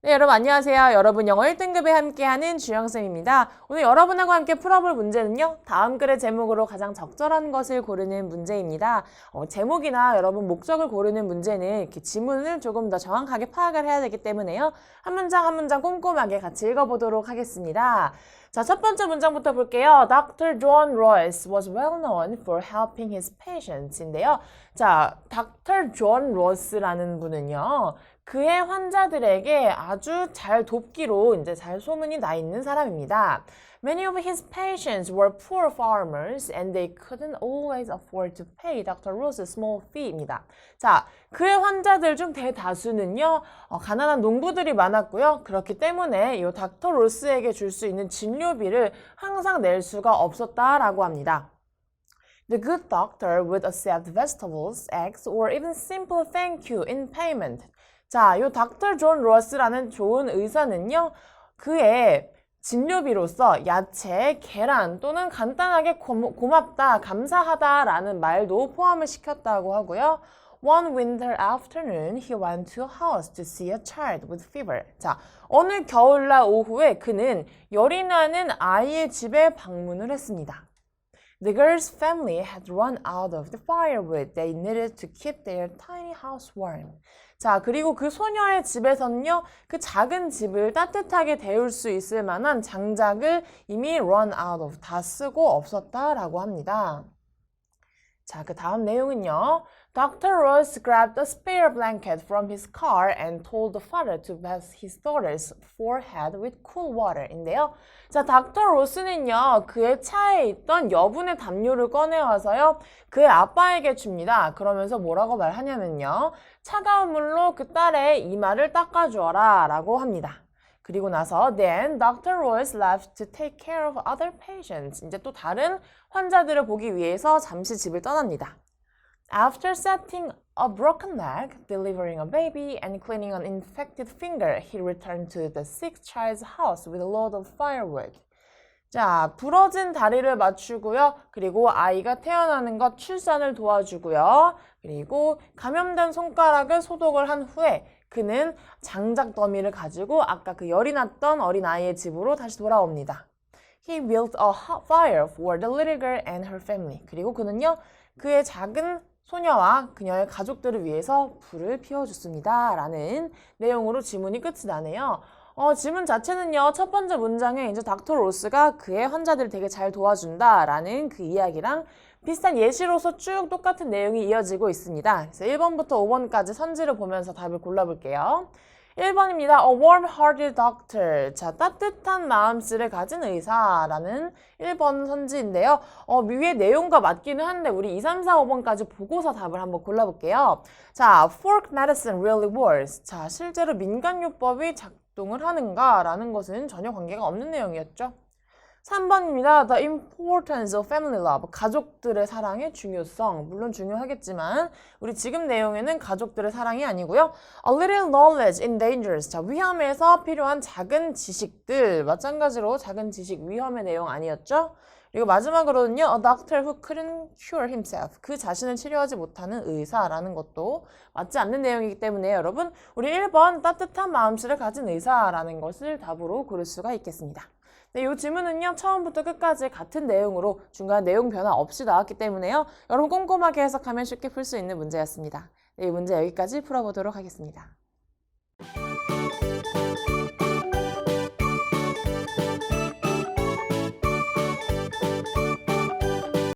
네, 여러분 안녕하세요. 여러분 영어 1등급에 함께하는 주영쌤입니다. 오늘 여러분하고 함께 풀어볼 문제는요. 다음 글의 제목으로 가장 적절한 것을 고르는 문제입니다. 어, 제목이나 여러분 목적을 고르는 문제는 이렇게 지문을 조금 더 정확하게 파악을 해야 되기 때문에요. 한 문장 한 문장 꼼꼼하게 같이 읽어보도록 하겠습니다. 자, 첫 번째 문장부터 볼게요. Dr. John Royce was well known for helping his patients인데요. 자, Dr. John Royce라는 분은요. 그의 환자들에게 아주 잘 돕기로 이제 잘 소문이 나 있는 사람입니다. Many of his patients were poor farmers and they couldn't always afford to pay Dr. Rose's small fee입니다. 자, 그의 환자들 중 대다수는요, 어, 가난한 농부들이 많았고요. 그렇기 때문에 이 닥터 로스에게 줄 수 있는 진료비를 항상 낼 수가 없었다라고 합니다. The good doctor would accept vegetables, eggs, or even simple thank you in payment. 자, 요 닥터 존 로스라는 좋은 의사는요, 그의 진료비로서 야채, 계란 또는 간단하게 고, 고맙다, 감사하다라는 말도 포함을 시켰다고 하고요. One winter afternoon, he went to a house to see a child with fever. 자, 어느 겨울날 오후에 그는 열이 나는 아이의 집에 방문을 했습니다. The girl's family had run out of the firewood they needed to keep their tiny house warm. 자, 그리고 그 소녀의 집에서는요, 그 작은 집을 따뜻하게 데울 수 있을 만한 장작을 이미 run out of, 다 쓰고 없었다라고 합니다. 자, 그 다음 내용은요. Dr. Ross grabbed a spare blanket from his car and told the father to bath his daughter's forehead with cool water인데요. 자, 닥터 로스는요, 그의 차에 있던 여분의 담요를 꺼내와서요, 그의 아빠에게 줍니다. 그러면서 뭐라고 말하냐면요, 차가운 물로 그 딸의 이마를 닦아주어라 라고 합니다. 그리고 나서 then Dr. Royce left to take care of other patients. 이제 또 다른 환자들을 보기 위해서 잠시 집을 떠납니다. After setting a broken leg, delivering a baby, and cleaning an infected finger, he returned to the sick child's house with a load of firewood. 자, 부러진 다리를 맞추고요. 그리고 아이가 태어나는 것 출산을 도와주고요. 그리고 감염된 손가락을 소독을 한 후에 그는 장작 더미를 가지고 아까 그 열이 났던 어린아이의 집으로 다시 돌아옵니다. He built a hot fire for the little girl and her family. 그리고 그는요, 그의 작은 소녀와 그녀의 가족들을 위해서 불을 피워줬습니다. 라는 내용으로 지문이 끝이 나네요. 어, 지문 자체는요, 첫 번째 문장에 이제 닥터 로스가 그의 환자들을 되게 잘 도와준다. 라는 그 이야기랑 비슷한 예시로서 쭉 똑같은 내용이 이어지고 있습니다. 그래서 1번부터 5번까지 선지를 보면서 답을 골라볼게요. 1번입니다. A warm-hearted doctor. 자, 따뜻한 마음씨를 가진 의사라는 1번 선지인데요. 어, 위에 내용과 맞기는 한데 우리 2, 3, 4, 5번까지 보고서 답을 한번 골라볼게요. 자, fork medicine really works. 자, 실제로 민간요법이 작동을 하는가라는 것은 전혀 관계가 없는 내용이었죠. 3번입니다. The importance of family love. 가족들의 사랑의 중요성. 물론 중요하겠지만 우리 지금 내용에는 가족들의 사랑이 아니고요. A little knowledge in dangers. 자, 위험에서 필요한 작은 지식들. 마찬가지로 작은 지식 위험의 내용 아니었죠? 그리고 마지막으로는요. A doctor who couldn't cure himself. 그 자신을 치료하지 못하는 의사라는 것도 맞지 않는 내용이기 때문에 여러분 우리 1번 따뜻한 마음씨를 가진 의사라는 것을 답으로 고를 수가 있겠습니다. 네, 이 질문은요, 처음부터 끝까지 같은 내용으로 중간 내용 변화 없이 나왔기 때문에요. 여러분 꼼꼼하게 해석하면 쉽게 풀 수 있는 문제였습니다. 네, 이 문제 여기까지 풀어보도록 하겠습니다.